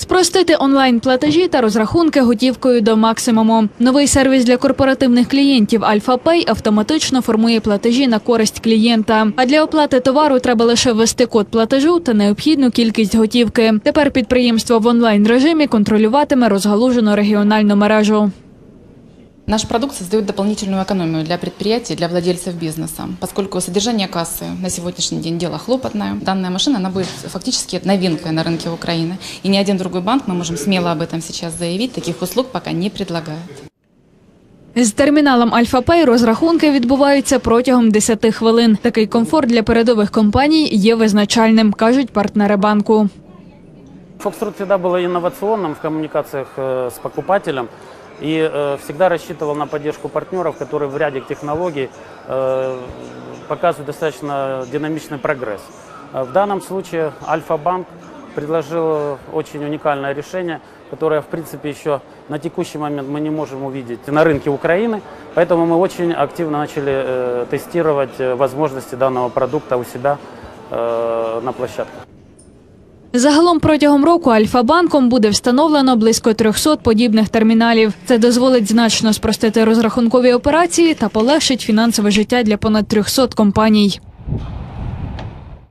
Спростити онлайн-платежі та розрахунки готівкою до максимуму. Новий сервіс для корпоративних клієнтів Альфа-Пей автоматично формує платежі на користь клієнта. А для оплати товару треба лише ввести код платежу та необхідну кількість готівки. Тепер підприємство в онлайн режимі контролюватиме розгалужену регіональну мережу. Наш продукт создает дополнительную экономию для предприятий, для владельцев бизнеса, поскольку содержание кассы на сегодняшний день дело хлопотное. Данная машина она будет фактически новинкой на рынке Украины. И ни один другой банк, мы можем смело об этом сейчас заявить, таких услуг пока не предлагает. З терміналом Альфа-Пей розрахунки відбуваються протягом 10 хвилин. Такий комфорт для передових компаній є визначальним, кажуть партнери банку. Фокструт всегда был инновационным в коммуникациях э, с покупателем и э, всегда рассчитывал на поддержку партнеров, которые в ряде технологий э, показывают достаточно динамичный прогресс. Э, В данном случае Альфа-банк предложил очень уникальное решение, которое, в принципе, еще на текущий момент мы не можем увидеть на рынке Украины. Поэтому мы очень активно начали э, тестировать э, возможности данного продукта у себя э, на площадках. Загалом протягом року Альфа-банком буде встановлено близько 300 подібних терміналів. Це дозволить значно спростити розрахункові операції та полегшить фінансове життя для понад 300 компаній.